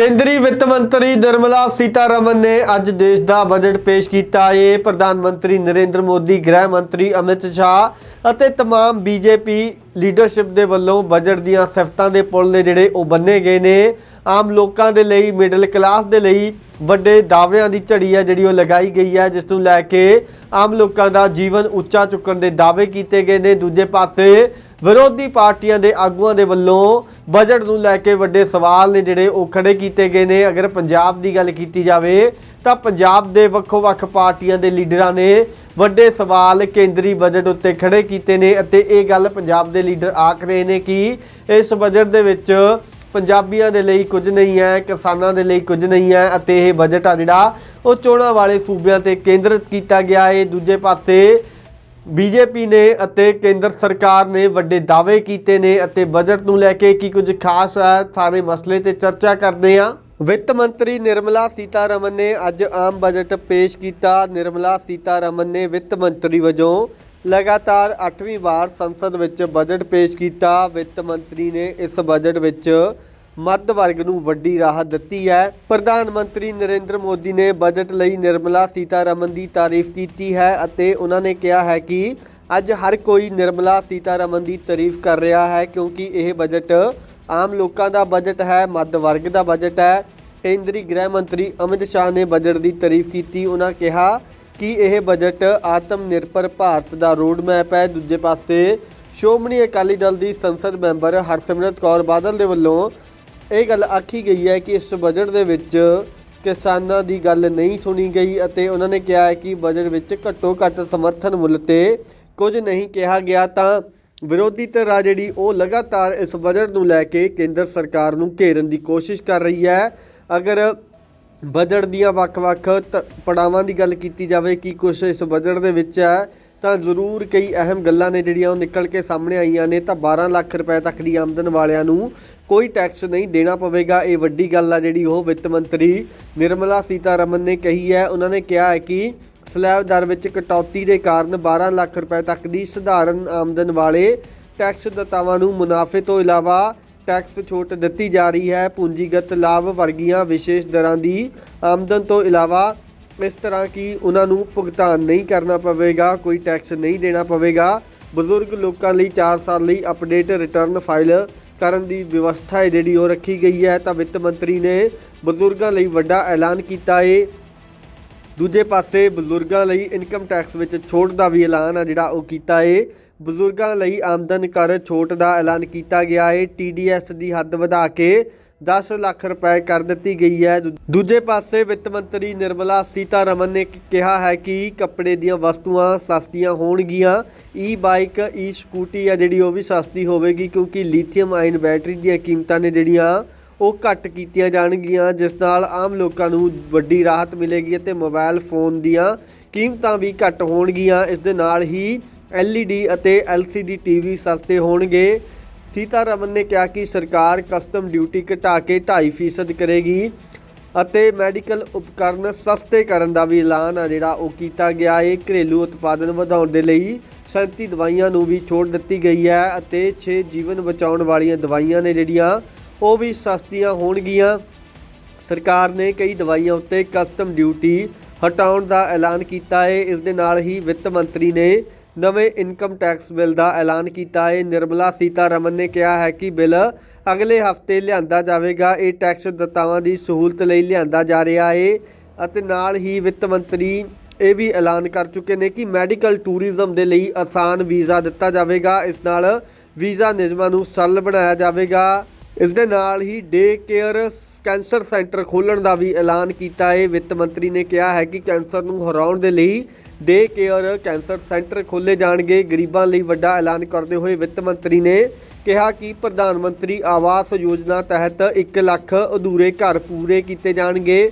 ਕੇਂਦਰੀ ਵਿੱਤ ਮੰਤਰੀ ਨਿਰਮਲਾ ਸੀਤਾਰਮਨ ਨੇ ਅੱਜ ਦੇਸ਼ ਦਾ ਬਜਟ ਪੇਸ਼ ਕੀਤਾ ਹੈ ਪ੍ਰਧਾਨ ਮੰਤਰੀ ਨਰਿੰਦਰ ਮੋਦੀ ਗ੍ਰਹਿ ਮੰਤਰੀ ਅਮਿਤ ਸ਼ਾਹ ਅਤੇ तमाम ਬੀਜੇਪੀ ਲੀਡਰਸ਼ਿਪ ਦੇ ਵੱਲੋਂ ਬਜਟ ਦੀਆਂ ਸਿਫਤਾਂ ਦੇ ਪੁਲ ਨੇ ਜਿਹੜੇ ਉਹ ਬੰਨੇ ਗਏ ਨੇ ਆਮ ਲੋਕਾਂ ਦੇ ਲਈ ਮਿਡਲ ਕਲਾਸ ਦੇ ਲਈ ਵੱਡੇ ਦਾਅਵਿਆਂ ਦੀ ਝੜੀ ਹੈ ਜਿਹੜੀ ਉਹ ਲਗਾਈ ਗਈ ਹੈ, ਜਿਸ ਨੂੰ ਲੈ ਕੇ ਆਮ ਲੋਕਾਂ ਦਾ ਜੀਵਨ ਉੱਚਾ ਚੁੱਕਣ ਦੇ ਦਾਅਵੇ ਕੀਤੇ ਗਏ ਨੇ। ਦੂਜੇ ਪਾਸੇ ਵਿਰੋਧੀ ਪਾਰਟੀਆਂ ਦੇ ਆਗੂਆਂ ਦੇ ਵੱਲੋਂ ਬਜਟ ਨੂੰ ਲੈ ਕੇ ਵੱਡੇ ਸਵਾਲ ਨੇ ਜਿਹੜੇ ਉਹ ਖੜੇ ਕੀਤੇ ਗਏ ਨੇ। ਅਗਰ ਪੰਜਾਬ ਦੀ ਗੱਲ ਕੀਤੀ ਜਾਵੇ, ਤਾਂ ਪੰਜਾਬ ਦੇ ਵੱਖੋ-ਵੱਖ ਪਾਰਟੀਆਂ ਦੇ ਲੀਡਰਾਂ ਨੇ ਵੱਡੇ ਸਵਾਲ ਕੇਂਦਰੀ ਬਜਟ ਉੱਤੇ ਖੜੇ ਕੀਤੇ ਨੇ ਅਤੇ ਇਹ ਗੱਲ ਪੰਜਾਬ ਦੇ ਲੀਡਰ ਆਖ ਰਹੇ ਨੇ ਕਿ ਇਸ ਬਜਟ ਦੇ ਵਿੱਚ ਪੰਜਾਬੀਆਂ ਦੇ ਲਈ ਕੁਝ ਨਹੀਂ ਹੈ, ਕਿਸਾਨਾਂ ਦੇ ਲਈ ਕੁਝ ਨਹੀਂ ਹੈ ਅਤੇ ਇਹ ਬਜਟ ਆ ਜਿਹੜਾ, ਉਹ ਚੋਣਾਂ ਵਾਲੇ ਸੂਬਿਆਂ ਤੇ ਕੇਂਦਰਿਤ ਕੀਤਾ ਗਿਆ ਹੈ। ਦੂਜੇ ਪਾਸੇ ਬੀਜੇਪੀ ਨੇ ਅਤੇ ਕੇਂਦਰ ਸਰਕਾਰ ਨੇ ਵੱਡੇ ਦਾਅਵੇ ਕੀਤੇ ਨੇ ਅਤੇ ਬਜਟ ਨੂੰ ਲੈ ਕੇ ਕੀ ਕੁਝ ਖਾਸ ਹੈ, ਸਾਰੇ ਮਸਲੇ ਤੇ ਚਰਚਾ ਕਰਦੇ ਹਾਂ। ਵਿੱਤ ਮੰਤਰੀ ਨਿਰਮਲਾ ਸੀਤਾਰਮਨ ਨੇ ਅੱਜ ਆਮ ਬਜਟ ਪੇਸ਼ ਕੀਤਾ। ਨਿਰਮਲਾ ਸੀਤਾਰਮਨ ਨੇ ਵਿੱਤ ਮੰਤਰੀ ਵਜੋਂ ਲਗਾਤਾਰ 8ਵੀਂ ਵਾਰ ਸੰਸਦ ਵਿੱਚ ਬਜਟ ਪੇਸ਼ ਕੀਤਾ। ਵਿੱਤ ਮੰਤਰੀ ਨੇ ਇਸ ਬਜਟ ਵਿੱਚ ਮੱਧ ਵਰਗ ਨੂੰ ਵੱਡੀ ਰਾਹਤ ਦਿੱਤੀ ਹੈ। ਪ੍ਰਧਾਨ ਮੰਤਰੀ ਨਰਿੰਦਰ ਮੋਦੀ ਨੇ ਬਜਟ ਲਈ ਨਿਰਮਲਾ ਸੀਤਾਰਮਨ ਦੀ ਤਾਰੀਫ ਕੀਤੀ ਹੈ ਅਤੇ ਉਹਨਾਂ ਨੇ ਕਿਹਾ ਹੈ ਕਿ ਅੱਜ ਹਰ ਕੋਈ ਨਿਰਮਲਾ ਸੀਤਾਰਮਨ ਦੀ ਤਾਰੀਫ ਕਰ ਰਿਹਾ ਹੈ ਕਿਉਂਕਿ ਇਹ ਬਜਟ ਆਮ ਲੋਕਾਂ ਦਾ ਬਜਟ ਹੈ, ਮੱਧ ਵਰਗ ਦਾ ਬਜਟ ਹੈ। ਕੇਂਦਰੀ ਗ੍ਰਹਿ ਮੰਤਰੀ ਅਮਿਤ ਸ਼ਾਹ ਨੇ ਬਜਟ ਦੀ ਤਾਰੀਫ ਕੀਤੀ। ਉਹਨਾਂ ਕਿਹਾ ਕਿ ਇਹ ਬਜਟ ਆਤਮ ਨਿਰਭਰ ਭਾਰਤ ਦਾ ਰੋਡ ਮੈਪ ਹੈ? ਦੂਜੇ ਪਾਸੇ, ਸ਼੍ਰੋਮਣੀ ਅਕਾਲੀ ਦਲ ਦੀ ਸੰਸਦ ਮੈਂਬਰ ਹਰਸਿਮਰਤ ਕੌਰ ਬਾਦਲ ਦੇ ਵੱਲੋਂ ਇਹ ਗੱਲ ਆਖੀ ਗਈ ਹੈ ਕਿ ਇਸ ਬਜਟ ਦੇ ਵਿੱਚ ਕਿਸਾਨਾਂ ਦੀ ਗੱਲ ਨਹੀਂ ਸੁਣੀ ਗਈ ਅਤੇ ਉਹਨਾਂ ਨੇ ਕਿਹਾ ਹੈ ਕਿ ਬਜਟ ਵਿੱਚ ਘੱਟੋ ਘੱਟ ਸਮਰਥਨ ਮੁੱਲ ਤੇ ਕੁਝ ਨਹੀਂ ਕਿਹਾ ਗਿਆ ਤਾਂ ਵਿਰੋਧੀ ਧਿਰ ਆ ਜਿਹੜੀ ਉਹ ਲਗਾਤਾਰ ਇਸ ਬਜਟ ਨੂੰ ਲੈ ਕੇ ਕੇਂਦਰ ਸਰਕਾਰ ਨੂੰ ਘੇਰਨ ਦੀ ਕੋਸ਼ਿਸ਼ ਕਰ ਰਹੀ ਹੈ। ਅਗਰ ਬਜਟ ਦੀਆਂ ਵੱਖ-ਵੱਖ ਤ- ਪੜਾਵਾਂ ਦੀ ਗੱਲ ਕੀਤੀ ਜਾਵੇ ਕਿ ਕੁਝ ਇਸ ਬਜਟ ਦੇ ਵਿੱਚ ਹੈ, ਤਾਂ ਜ਼ਰੂਰ ਕਈ ਅਹਿਮ ਗੱਲਾਂ ਨੇ ਜਿਹੜੀਆਂ ਉਹ ਨਿਕਲ ਕੇ ਸਾਹਮਣੇ ਆਈਆਂ ਨੇ, ਤਾਂ 12 ਲੱਖ ਰੁਪਏ ਤੱਕ ਦੀ ਆਮਦਨ ਵਾਲਿਆਂ ਨੂੰ ਕੋਈ ਟੈਕਸ ਨਹੀਂ ਦੇਣਾ ਪਵੇਗਾ। ਇਹ ਵੱਡੀ ਗੱਲ ਆ ਜਿਹੜੀ ਉਹ ਵਿੱਤ ਮੰਤਰੀ ਨਿਰਮਲਾ ਸੀਤਾਰਮਨ ਨੇ ਕਹੀ ਹੈ। ਉਹਨਾਂ ਨੇ ਕਿਹਾ ਹੈ ਕਿ ਸਲੈਬ ਦਰ ਵਿੱਚ ਕਟੌਤੀ ਦੇ ਕਾਰਨ 12 ਲੱਖ ਰੁਪਏ ਤੱਕ ਦੀ ਸਧਾਰਨ ਆਮਦਨ ਵਾਲੇ ਟੈਕਸ ਦਾਤਾਵਾਂ ਨੂੰ ਮੁਨਾਫੇ ਤੋਂ ਇਲਾਵਾ ਟੈਕਸ ਛੋਟ ਦਿੱਤੀ ਜਾ ਰਹੀ ਹੈ। ਪੂੰਜੀਗਤ ਲਾਭ ਵਰਗੀਆਂ ਵਿਸ਼ੇਸ਼ ਦਰਾਂ ਦੀ ਆਮਦਨ ਤੋਂ ਇਲਾਵਾ ਇਸ ਤਰ੍ਹਾਂ ਕਿ ਉਹਨਾਂ ਨੂੰ ਭੁਗਤਾਨ ਨਹੀਂ ਕਰਨਾ ਪਵੇਗਾ, ਕੋਈ ਟੈਕਸ ਨਹੀਂ ਦੇਣਾ ਪਵੇਗਾ। ਬਜ਼ੁਰਗ ਲੋਕਾਂ ਲਈ 4 ਸਾਲ ਲਈ ਅਪਡੇਟ ਰਿਟਰਨ ਫਾਈਲ ਕਰਨ ਦੀ ਵਿਵਸਥਾ ਹੈ ਜਿਹੜੀ ਉਹ ਰੱਖੀ ਗਈ ਹੈ ਤਾਂ ਵਿੱਤ ਮੰਤਰੀ ਨੇ ਬਜ਼ੁਰਗਾਂ ਲਈ ਵੱਡਾ ਐਲਾਨ ਕੀਤਾ ਹੈ ਦੂਜੇ ਪਾਸੇ ਬਜ਼ੁਰਗਾਂ ਲਈ ਇਨਕਮ ਟੈਕਸ ਵਿੱਚ ਛੋਟ ਦਾ ਵੀ ਐਲਾਨ ਆ ਜਿਹੜਾ ਉਹ ਕੀਤਾ ਏ। ਬਜ਼ੁਰਗਾਂ ਲਈ ਆਮਦਨ ਕਰ ਛੋਟ ਦਾ ਐਲਾਨ ਕੀਤਾ ਗਿਆ ਏ ਟੀਡੀਐਸ ਦੀ ਹੱਦ ਵਧਾ ਕੇ 10 ਲੱਖ ਰੁਪਏ ਕਰ ਦਿੱਤੀ ਗਈ ਹੈ। ਦੂ- ਦੂਜੇ ਪਾਸੇ ਵਿੱਤ ਮੰਤਰੀ ਨਿਰਮਲਾ ਸੀਤਾਰਮਨ ਨੇ ਕਿਹਾ ਹੈ ਕਿ ਕੱਪੜੇ ਦੀਆਂ ਵਸਤੂਆਂ ਸਸਤੀਆਂ ਹੋਣਗੀਆਂ। ਈ ਬਾਈਕ ਈ ਸਕੂਟੀ ਆ ਜਿਹੜੀ ਉਹ ਵੀ ਸਸਤੀ ਹੋਵੇਗੀ ਕਿਉਂਕਿ ਲੀਥੀਅਮ ਆਇਨ ਬੈਟਰੀ ਦੀਆਂ ਕੀਮਤਾਂ ਨੇ ਜਿਹੜੀਆਂ ਉਹ ਘੱਟ ਕੀਤੀਆਂ ਜਾਣਗੀਆਂ, ਜਿਸ ਨਾਲ ਆਮ ਲੋਕਾਂ ਨੂੰ ਵੱਡੀ ਰਾਹਤ ਮਿਲੇਗੀ ਅਤੇ ਮੋਬਾਈਲ ਫੋਨ ਦੀਆਂ ਕੀਮਤਾਂ ਵੀ ਘੱਟ ਹੋਣਗੀਆਂ। ਇਸ ਦੇ ਨਾਲ ਹੀ LED ਅਤੇ LCD ਟੀਵੀ ਸਸਤੇ ਹੋਣਗੇ। ਸੀਤਾਰਮਨ ਨੇ ਕਿਹਾ ਕਿ ਸਰਕਾਰ ਕਸਟਮ ਡਿਊਟੀ ਘਟਾ ਕੇ 2.5% ਕਰੇਗੀ ਅਤੇ ਮੈਡੀਕਲ ਉਪਕਰਨ ਸਸਤੇ ਕਰਨ ਦਾ ਵੀ ਐਲਾਨ ਆ ਜਿਹੜਾ ਉਹ ਕੀਤਾ ਗਿਆ। ਹੈ ਘਰੇਲੂ ਉਤਪਾਦਨ ਵਧਾਉਣ ਦੇ ਲਈ 37 ਦਵਾਈਆਂ ਨੂੰ ਵੀ ਛੋੜ ਦਿੱਤੀ ਗਈ ਹੈ ਅਤੇ 6 ਜੀਵਨ ਬਚਾਉਣ ਵਾਲੀਆਂ ਦਵਾਈਆਂ ਨੇ ਜਿਹੜੀਆਂ, ਉਹ ਵੀ ਸਸਤੀਆਂ ਹੋਣਗੀਆਂ। ਸਰਕਾਰ ਨੇ ਕਈ ਦਵਾਈਆਂ ਉੱਤੇ ਕਸਟਮ ਡਿਊਟੀ ਹਟਾਉਣ ਦਾ ਐਲਾਨ ਕੀਤਾ ਹੈ। ਇਸ ਦੇ ਨਾਲ ਹੀ ਵਿੱਤ ਮੰਤਰੀ ਨੇ ਨਵੇਂ ਇਨਕਮ ਟੈਕਸ ਬਿੱਲ ਦਾ ਐਲਾਨ ਕੀਤਾ ਹੈ। ਨਿਰਮਲਾ ਸੀਤਾਰਮਨ ਨੇ ਕਿਹਾ ਹੈ ਕਿ ਬਿੱਲ ਅਗਲੇ ਹਫ਼ਤੇ ਲਿਆਂਦਾ ਜਾਵੇਗਾ। ਇਹ ਟੈਕਸ ਦਤਾਵਾਂ ਦੀ ਸਹੂਲਤ ਲਈ ਲਿਆਂਦਾ ਜਾ ਰਿਹਾ ਹੈ ਅਤੇ ਨਾਲ ਹੀ ਵਿੱਤ ਮੰਤਰੀ ਇਹ ਵੀ ਐਲਾਨ ਕਰ ਚੁੱਕੇ ਨੇ ਕਿ ਮੈਡੀਕਲ ਟੂਰਿਜ਼ਮ ਦੇ ਲਈ ਆਸਾਨ ਵੀਜ਼ਾ ਦਿੱਤਾ ਜਾਵੇਗਾ। ਇਸ ਨਾਲ ਵੀਜ਼ਾ ਨਿਯਮਾਂ ਨੂੰ ਸਰਲ ਬਣਾਇਆ ਜਾਵੇਗਾ। ਇਸ ਦੇ ਨਾਲ ਹੀ ਡੇ ਕੇਅਰ ਕੈਂਸਰ ਸੈਂਟਰ ਖੋਲ੍ਹਣ ਦਾ ਵੀ ਐਲਾਨ ਕੀਤਾ ਹੈ। ਵਿੱਤ ਮੰਤਰੀ ਨੇ ਕਿਹਾ ਹੈ ਕਿ ਕੈਂਸਰ ਨੂੰ ਹਰਾਉਣ ਦੇ ਲਈ ਡੇ ਕੇਅਰ ਕੈਂਸਰ ਸੈਂਟਰ ਖੋਲ੍ਹੇ ਜਾਣਗੇ। ਗਰੀਬਾਂ ਲਈ ਵੱਡਾ ਐਲਾਨ ਕਰਦੇ ਹੋਏ ਵਿੱਤ ਮੰਤਰੀ ਨੇ ਕਿਹਾ ਕਿ ਪ੍ਰਧਾਨ ਮੰਤਰੀ ਆਵਾਸ ਯੋਜਨਾ ਤਹਿਤ 1 ਲੱਖ ਅਧੂਰੇ ਘਰ ਪੂਰੇ ਕੀਤੇ ਜਾਣਗੇ।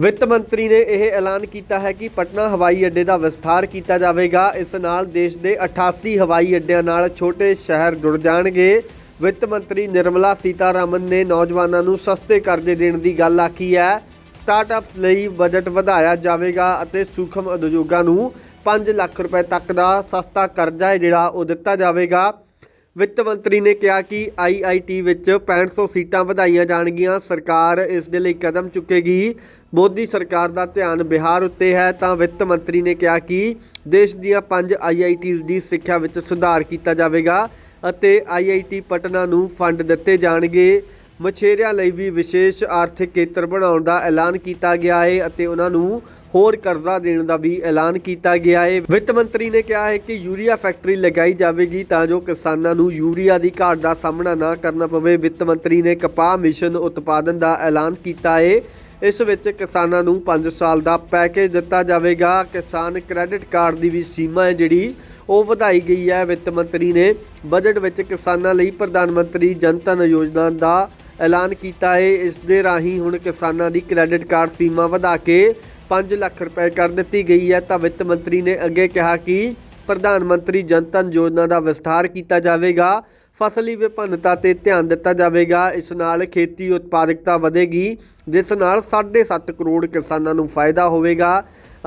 ਵਿੱਤ ਮੰਤਰੀ ਨੇ ਇਹ ਐਲਾਨ ਕੀਤਾ ਹੈ ਕਿ ਪਟਨਾ ਹਵਾਈ ਅੱਡੇ ਦਾ ਵਿਸਥਾਰ ਕੀਤਾ ਜਾਵੇਗਾ। ਇਸ ਨਾਲ ਦੇਸ਼ ਦੇ 88 ਹਵਾਈ ਅੱਡਿਆਂ ਨਾਲ ਛੋਟੇ ਸ਼ਹਿਰ ਜੁੜ ਜਾਣਗੇ। ਵਿੱਤ ਮੰਤਰੀ ਨਿਰਮਲਾ ਸੀਤਾਰਮਨ ਨੇ ਨੌਜਵਾਨਾਂ ਨੂੰ ਸਸਤੇ ਕਰਜ਼ੇ ਦੇਣ ਦੀ ਗੱਲ ਆਖੀ ਹੈ। ਸਟਾਰਟਅਪਸ ਲਈ ਬਜਟ ਵਧਾਇਆ ਜਾਵੇਗਾ ਅਤੇ ਸੂਖਮ ਉਦਯੋਗਾਂ ਨੂੰ 5 ਲੱਖ ਰੁਪਏ ਤੱਕ ਦਾ ਸਸਤਾ ਕਰਜ਼ਾ ਹੈ ਜਿਹੜਾ ਉਹ ਦਿੱਤਾ ਜਾਵੇਗਾ। ਵਿੱਤ ਮੰਤਰੀ ਨੇ ਕਿਹਾ ਕਿ ਆਈਆਈਟੀ ਵਿੱਚ 6500 ਸੀਟਾਂ ਵਧਾਈਆਂ ਜਾਣਗੀਆਂ। ਸਰਕਾਰ ਇਸ ਦੇ ਲਈ ਕਦਮ ਚੁੱਕੇਗੀ। ਮੋਦੀ ਸਰਕਾਰ ਦਾ ਧਿਆਨ ਬਿਹਾਰ ਉੱਤੇ ਹੈ ਤਾਂ ਵਿੱਤ ਮੰਤਰੀ ਨੇ ਕਿਹਾ ਕਿ ਦੇਸ਼ ਦੀਆਂ ਪੰਜ ਆਈਆਈਟੀਜ਼ ਦੀ ਸਿੱਖਿਆ ਵਿੱਚ ਸੁਧਾਰ ਕੀਤਾ ਜਾਵੇਗਾ। ਅਤੇ ਆਈਆਈਟੀ ਪਟਨਾ ਨੂੰ ਫੰਡ ਦਿੱਤੇ ਜਾਣਗੇ। ਮਛੇਰਿਆਂ ਲਈ ਵੀ ਵਿਸ਼ੇਸ਼ ਆਰਥਿਕ ਖੇਤਰ ਬਣਾਉਣ ਦਾ ਐਲਾਨ ਕੀਤਾ ਗਿਆ ਹੈ ਅਤੇ ਉਹਨਾਂ ਨੂੰ ਹੋਰ ਕਰਜ਼ਾ ਦੇਣ ਦਾ ਵੀ ਐਲਾਨ ਕੀਤਾ ਗਿਆ ਹੈ ਵਿੱਤ ਮੰਤਰੀ ਨੇ ਕਿਹਾ ਹੈ ਕਿ ਯੂਰੀਆ ਫੈਕਟਰੀ ਲਗਾਈ ਜਾਵੇਗੀ ਤਾਂ ਜੋ ਕਿਸਾਨਾਂ ਨੂੰ ਯੂਰੀਆ ਦੀ ਘਾਟ ਦਾ ਸਾਹਮਣਾ ਨਾ ਕਰਨਾ ਪਵੇ। ਵਿੱਤ ਮੰਤਰੀ ਨੇ ਕਪਾਹ ਮਿਸ਼ਨ ਉਤਪਾਦਨ ਦਾ ਐਲਾਨ ਕੀਤਾ ਹੈ ਇਸ ਵਿੱਚ ਕਿਸਾਨਾਂ ਨੂੰ 5 ਸਾਲ ਦਾ ਪੈਕੇਜ ਦਿੱਤਾ ਜਾਵੇਗਾ। ਕਿਸਾਨ ਕ੍ਰੈਡਿਟ ਕਾਰਡ ਦੀ ਵੀ ਸੀਮਾ ਹੈ ਜਿਹੜੀ ਉਹ ਵਧਾਈ ਗਈ ਹੈ। ਵਿੱਤ ਮੰਤਰੀ ਨੇ ਬਜਟ ਵਿੱਚ ਕਿਸਾਨਾਂ ਲਈ ਪ੍ਰਧਾਨ ਮੰਤਰੀ ਜਨ ਧਨ ਯੋਜਨਾ ਦਾ ਐਲਾਨ ਕੀਤਾ ਹੈ। ਇਸ ਦੇ ਰਾਹੀਂ ਹੁਣ ਕਿਸਾਨਾਂ ਦੀ ਕ੍ਰੈਡਿਟ ਕਾਰਡ ਸੀਮਾ ਵਧਾ ਕੇ 5 ਲੱਖ ਰੁਪਏ ਕਰ ਦਿੱਤੀ ਗਈ ਹੈ। ਤਾਂ ਵਿੱਤ ਮੰਤਰੀ ਨੇ ਅੱਗੇ ਕਿਹਾ ਕਿ ਪ੍ਰਧਾਨ ਮੰਤਰੀ ਜਨ ਧਨ ਯੋਜਨਾ ਦਾ ਵਿਸਥਾਰ ਕੀਤਾ ਜਾਵੇਗਾ। ਫਸਲੀ ਵਿਭਿੰਨਤਾ ਤੇ ਧਿਆਨ ਦਿੱਤਾ ਜਾਵੇਗਾ। ਇਸ ਨਾਲ ਖੇਤੀ ਉਤਪਾਦਕਤਾ ਵਧੇਗੀ, ਜਿਸ ਨਾਲ 7.5 ਕਰੋੜ ਕਿਸਾਨਾਂ ਨੂੰ ਫਾਇਦਾ ਹੋਵੇਗਾ।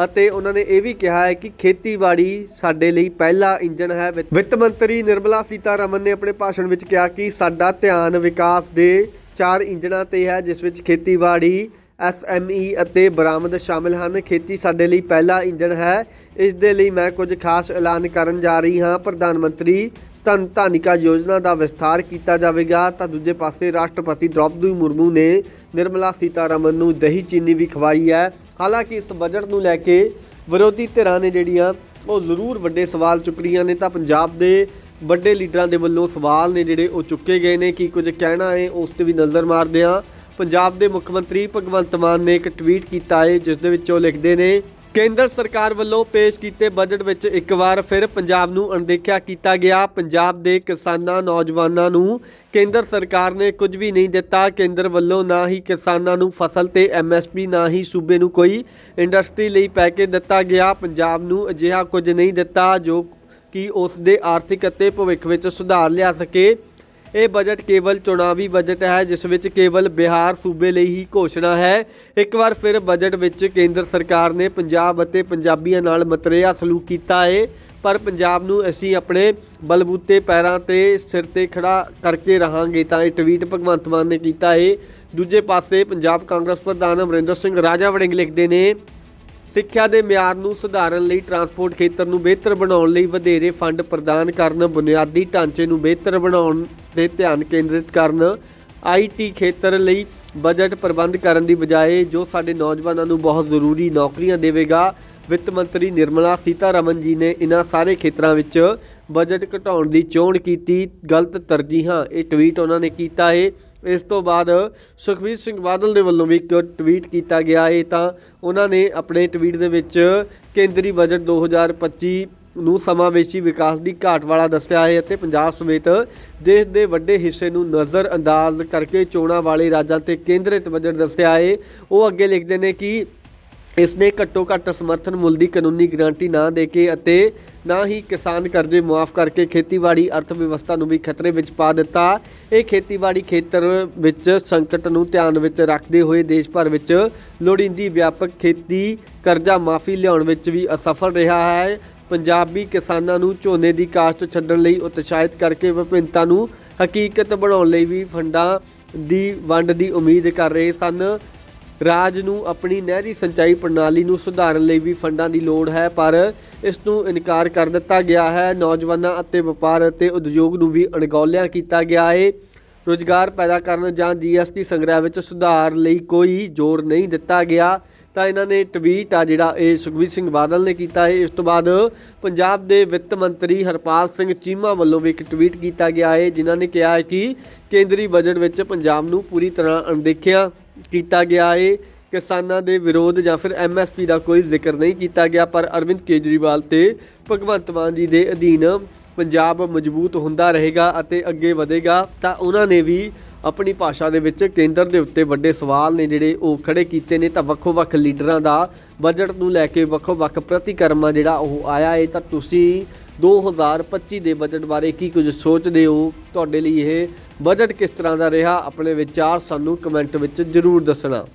ਅਤੇ ਉਹਨਾਂ ਨੇ ਇਹ ਵੀ ਕਿਹਾ ਹੈ ਕਿ ਖੇਤੀਬਾੜੀ ਸਾਡੇ ਲਈ ਪਹਿਲਾ ਇੰਜਨ ਹੈ। ਵਿੱਤ- ਵਿੱਤ ਮੰਤਰੀ ਨਿਰਮਲਾ ਸੀਤਾਰਮਨ ਨੇ ਆਪਣੇ ਭਾਸ਼ਣ ਵਿੱਚ ਕਿਹਾ ਕਿ ਸਾਡਾ ਧਿਆਨ ਵਿਕਾਸ ਦੇ ਚਾਰ ਇੰਜਣਾਂ ਤੇ ਹੈ, ਜਿਸ ਵਿੱਚ ਖੇਤੀਬਾੜੀ ਐਸਐਮਈ ਅਤੇ ਬਰਾਮਦ ਸ਼ਾਮਿਲ ਹਨ। ਖੇਤੀ ਸਾਡੇ ਲਈ ਪਹਿਲਾ ਇੰਜਣ ਹੈ। ਇਸ ਦੇ ਲਈ ਮੈਂ ਕੁਝ ਖਾਸ ਐਲਾਨ ਕਰਨ ਜਾ ਰਹੀ ਹਾਂ। ਪ੍ਰਧਾਨ ਮੰਤਰੀ, ਧਨ ਧਾਨਿਕਾ ਯੋਜਨਾ ਦਾ ਵਿਸਥਾਰ ਕੀਤਾ ਜਾਵੇਗਾ। ਤਾਂ ਦੂਜੇ ਪਾਸੇ ਰਾਸ਼ਟਰਪਤੀ ਦ੍ਰੋਪਦੀ ਮੁਰਮੂ ਨੇ ਨਿਰਮਲਾ ਸੀਤਾਰਮਨ ਨੂੰ ਦਹੀਂ ਚੀਨੀ ਵੀ ਖਵਾਈ ਹੈ। ਹਾਲਾਂਕਿ ਇਸ ਬਜਟ ਨੂੰ ਲੈ ਕੇ ਵਿਰੋਧੀ ਧਿਰਾਂ ਨੇ ਜਿਹੜੀਆਂ, ਉਹ ਜ਼ਰੂਰ ਵੱਡੇ ਸਵਾਲ ਚੁੱਕ ਰਹੀਆਂ ਨੇ। ਤਾਂ ਪੰਜਾਬ ਦੇ ਵੱਡੇ ਲੀਡਰਾਂ ਦੇ ਵੱਲੋਂ ਸਵਾਲ ਨੇ ਜਿਹੜੇ, ਉਹ ਚੁੱਕੇ ਗਏ ਨੇ ਕਿ ਕੁਝ ਕਹਿਣਾ ਹੈ, ਉਸ ਤੇ ਵੀ ਨਜ਼ਰ ਮਾਰਦੇ ਹਾਂ। ਪੰਜਾਬ ਦੇ ਮੁੱਖ ਮੰਤਰੀ ਭਗਵੰਤ ਮਾਨ ਨੇ ਇੱਕ ਟਵੀਟ ਕੀਤਾ ਹੈ, ਜਿਸ ਦੇ ਵਿੱਚ ਉਹ ਲਿਖਦੇ ਨੇ ਕੇਂਦਰ ਸਰਕਾਰ ਵੱਲੋਂ ਪੇਸ਼ ਕੀਤੇ ਬਜਟ ਵਿੱਚ ਇੱਕ ਵਾਰ ਫਿਰ ਪੰਜਾਬ ਨੂੰ ਅਣਦੇਖਿਆ ਕੀਤਾ ਗਿਆ। ਪੰਜਾਬ ਦੇ ਕਿਸਾਨਾਂ, ਨੌਜਵਾਨਾਂ ਨੂੰ ਕੇਂਦਰ ਸਰਕਾਰ ਨੇ ਕੁਝ ਵੀ ਨਹੀਂ ਦਿੱਤਾ। ਕੇਂਦਰ ਵੱਲੋਂ ਨਾ ਹੀ ਕਿਸਾਨਾਂ ਨੂੰ ਫਸਲ ਤੇ ਐਮਐਸਪੀ ਨਾ ਹੀ ਸੂਬੇ ਨੂੰ ਕੋਈ ਇੰਡਸਟਰੀ ਲਈ ਪੈਕੇਜ ਦਿੱਤਾ ਗਿਆ। ਪੰਜਾਬ ਨੂੰ ਅਜਿਹਾ ਕੁਝ ਨਹੀਂ ਦਿੱਤਾ ਜੋ ਕਿ ਉਸ ਦੇ ਆਰਥਿਕ ਅਤੇ ਭਵਿੱਖ ਵਿੱਚ ਸੁਧਾਰ ਲਿਆ ਸਕੇ। ਇਹ ਬਜਟ ਕੇਵਲ ਚੁਣਾਵੀ ਬਜਟ ਹੈ, ਜਿਸ ਵਿੱਚ ਕੇਵਲ ਬਿਹਾਰ ਸੂਬੇ ਲਈ ਹੀ ਘੋਸ਼ਣਾ ਹੈ। ਇੱਕ ਵਾਰ ਫਿਰ ਬਜਟ ਵਿੱਚ ਕੇਂਦਰ ਸਰਕਾਰ ਨੇ ਪੰਜਾਬ ਅਤੇ ਪੰਜਾਬੀਆਂ ਨਾਲ ਮਤਰੇਆ ਸਲੂਕ ਕੀਤਾ ਹੈ ਪਰ ਪੰਜਾਬ ਨੂੰ ਅਸੀਂ ਆਪਣੇ ਬਲਬੂਤੇ ਪੈਰਾਂ ਤੇ ਸਿਰ ਤੇ ਖੜਾ ਕਰਕੇ ਰਹਾਂਗੇ, ਤਾਂ ਇਹ ਟਵੀਟ ਭਗਵੰਤ ਮਾਨ ਨੇ ਕੀਤਾ ਹੈ ਦੂਜੇ ਪਾਸੇ ਪੰਜਾਬ ਕਾਂਗਰਸ ਪ੍ਰਧਾਨ ਅਮਰਿੰਦਰ ਸਿੰਘ ਰਾਜਾ ਵੜਿੰਗ ਲਿਖਦੇ ਨੇ ਸਿੱਖਿਆ ਦੇ ਮਿਆਰ ਨੂੰ ਸੁਧਾਰਨ ਲਈ ਟਰਾਂਸਪੋਰਟ ਖੇਤਰ ਨੂੰ ਬਿਹਤਰ ਬਣਾਉਣ ਲਈ ਵਧੇਰੇ ਫੰਡ ਪ੍ਰਦਾਨ ਕਰਨ, ਬੁਨਿਆਦੀ ਢਾਂਚੇ ਨੂੰ ਬਿਹਤਰ ਬਣਾਉਣ ਤੇ ਧਿਆਨ ਕੇਂਦਰਿਤ ਕਰਨ ਆਈਟੀ ਖੇਤਰ ਲਈ ਬਜਟ ਪ੍ਰਬੰਧ ਕਰਨ ਦੀ ਬਜਾਏ ਜੋ ਸਾਡੇ ਨੌਜਵਾਨਾਂ ਨੂੰ ਬਹੁਤ ਜ਼ਰੂਰੀ ਨੌਕਰੀਆਂ ਦੇਵੇਗਾ। ਵਿੱਤ ਮੰਤਰੀ ਨਿਰਮਲਾ ਸੀਤਾਰਮਨ ਜੀ ਨੇ ਇਹਨਾਂ ਸਾਰੇ ਖੇਤਰਾਂ ਵਿੱਚ ਬਜਟ ਘਟਾਉਣ ਦੀ ਚੋਣ ਕੀਤੀ। ਗਲਤ ਤਰਜੀਹਾਂ, ਇਹ ਟਵੀਟ ਉਹਨਾਂ ਨੇ ਕੀਤਾ ਹੈ। ਇਸ ਤੋਂ ਬਾਅਦ ਸੁਖਬੀਰ ਸਿੰਘ ਬਾਦਲ ਦੇ ਵੱਲੋਂ ਵੀ ਇੱਕ ਟਵੀਟ ਕੀਤਾ ਗਿਆ ਹੈ ਤਾਂ ਉਹਨਾਂ ਨੇ ਆਪਣੇ ਟਵੀਟ ਦੇ ਵਿੱਚ ਕੇਂਦਰੀ ਬਜਟ 2025 ਨੂੰ ਸਮਾਵੇਸ਼ੀ ਵਿਕਾਸ ਦੀ ਘਾਟ ਵਾਲਾ ਦੱਸਿਆ ਹੈ ਅਤੇ ਪੰਜਾਬ ਸਮੇਤ ਦੇਸ਼ ਦੇ ਵੱਡੇ ਹਿੱਸੇ ਨੂੰ ਨਜ਼ਰ ਅੰਦਾਜ਼ ਕਰਕੇ ਚੋਣਾਂ ਵਾਲੇ ਰਾਜਾਂ ਤੇ ਕੇਂਦਰਿਤ ਬਜਟ ਦੱਸਿਆ ਹੈ ਉਹ ਅੱਗੇ ਲਿਖਦੇ ਨੇ ਕਿ ਇਸ ਨੇ ਘੱਟੋ ਘੱਟ ਸਮਰਥਨ ਮੁੱਲ ਦੀ ਕਾਨੂੰਨੀ ਗਾਰੰਟੀ ਨਾ ਦੇ ਕੇ ਅਤੇ ਨਾ ਹੀ ਕਿਸਾਨ ਕਰਜ਼ੇ ਮੁਆਫ ਕਰਕੇ ਖੇਤੀਬਾੜੀ ਅਰਥ ਵਿਵਸਥਾ ਨੂੰ ਵੀ ਖਤਰੇ ਵਿੱਚ ਪਾ ਦਿੱਤਾ। ਇਹ ਖੇਤੀਬਾੜੀ ਖੇਤਰ ਵਿੱਚ ਸੰਕਟ ਨੂੰ ਧਿਆਨ ਵਿੱਚ ਰੱਖਦੇ ਹੋਏ ਦੇਸ਼ ਭਰ ਵਿੱਚ ਲੋੜੀਂਦੀ ਵਿਆਪਕ ਖੇਤੀ ਕਰਜ਼ਾ ਮਾਫੀ ਲਿਆਉਣ ਵਿੱਚ ਵੀ ਅਸਫਲ ਰਿਹਾ ਹੈ। ਪੰਜਾਬੀ ਕਿਸਾਨਾਂ ਨੂੰ ਝੋਨੇ ਦੀ ਕਾਸ਼ਤ ਛੱਡਣ ਲਈ ਉਤਸ਼ਾਹਿਤ ਕਰਕੇ ਵਿਭਿੰਨਤਾ ਨੂੰ ਹਕੀਕਤ ਬਣਾਉਣ ਲਈ ਵੀ ਫੰਡਾਂ ਦੀ ਵੰਡ ਦੀ ਉਮੀਦ ਕਰ ਰਹੇ ਸਨ। ਰਾਜ ਨੂੰ ਆਪਣੀ ਨਹਿਰੀ ਸਿੰਚਾਈ ਪ੍ਰਣਾਲੀ ਨੂੰ ਸੁਧਾਰਨ ਲਈ ਵੀ ਫੰਡਾਂ ਦੀ ਲੋੜ ਹੈ, ਪਰ ਇਸ ਨੂੰ ਇਨਕਾਰ ਕਰ ਦਿੱਤਾ ਗਿਆ ਹੈ। ਨੌਜਵਾਨਾਂ ਅਤੇ ਵਪਾਰ ਅਤੇ ਉਦਯੋਗ ਨੂੰ ਵੀ ਅਣਗੌਲਿਆ ਕੀਤਾ ਗਿਆ ਹੈ ਰੋਜ਼ਗਾਰ ਪੈਦਾ ਕਰਨ ਜਾਂ ਜੀਐਸਟੀ ਸੰਗ੍ਰਹਿ ਵਿੱਚ ਸੁਧਾਰ ਲਈ ਕੋਈ ਜ਼ੋਰ ਨਹੀਂ ਦਿੱਤਾ ਗਿਆ, ਤਾਂ ਇਹਨਾਂ ਨੇ ਟਵੀਟ ਆ ਜਿਹੜਾ ਇਹ ਸੁਖਬੀਰ ਸਿੰਘ ਬਾਦਲ ਨੇ ਕੀਤਾ ਹੈ ਇਸ ਤੋਂ ਬਾਅਦ ਪੰਜਾਬ ਦੇ ਵਿੱਤ ਮੰਤਰੀ ਹਰਪਾਲ ਸਿੰਘ ਚੀਮਾ ਵੱਲੋਂ ਵੀ ਇੱਕ ਟਵੀਟ ਕੀਤਾ ਗਿਆ ਹੈ ਜਿਨ੍ਹਾਂ ਨੇ ਕਿਹਾ ਹੈ ਕਿ ਕੇਂਦਰੀ ਬਜਟ ਵਿੱਚ ਪੰਜਾਬ ਨੂੰ ਪੂਰੀ ਤਰ੍ਹਾਂ ਅਣਦੇਖਿਆ। ਕੀਤਾ ਗਿਆ ਹੈ ਕਿਸਾਨਾਂ ਦੇ ਵਿਰੋਧ ਜਾਂ ਫਿਰ ਐਮਐਸਪੀ ਦਾ ਕੋਈ ਜ਼ਿਕਰ ਨਹੀਂ ਕੀਤਾ ਗਿਆ, ਪਰ ਅਰਵਿੰਦ ਕੇਜਰੀਵਾਲ ਤੇ ਭਗਵੰਤ ਮਾਨ ਜੀ ਦੇ ਅਧੀਨ ਪੰਜਾਬ ਮਜ਼ਬੂਤ ਹੁੰਦਾ ਰਹੇਗਾ ਅਤੇ ਅੱਗੇ ਵਧੇਗਾ, ਤਾਂ ਉਹਨਾਂ ਨੇ ਵੀ ਆਪਣੀ ਭਾਸ਼ਾ ਦੇ ਵਿੱਚ ਕੇਂਦਰ ਦੇ ਉੱਤੇ ਵੱਡੇ ਸਵਾਲ ਨੇ ਜਿਹੜੇ ਉਹ ਖੜੇ ਕੀਤੇ ਨੇ। ਤਾਂ ਵੱਖੋ-ਵੱਖ ਲੀਡਰਾਂ ਦਾ ਬਜਟ ਨੂੰ ਲੈ ਕੇ ਵੱਖੋ-ਵੱਖ ਪ੍ਰਤੀਕਰਮਾਂ ਜਿਹੜਾ ਉਹ ਆਇਆ ਹੈ ਤਾਂ ਤੁਸੀਂ 2025 ਦੇ ਬਜਟ ਬਾਰੇ ਕੀ ਕੁਝ ਸੋਚਦੇ ਹੋ? ਤੁਹਾਡੇ ਲਈ ਇਹ ਬਜਟ ਕਿਸ ਤਰ੍ਹਾਂ ਦਾ ਰਿਹਾ? ਆਪਣੇ ਵਿਚਾਰ ਸਾਨੂੰ ਕਮੈਂਟ ਵਿੱਚ ਜ਼ਰੂਰ ਦੱਸਣਾ।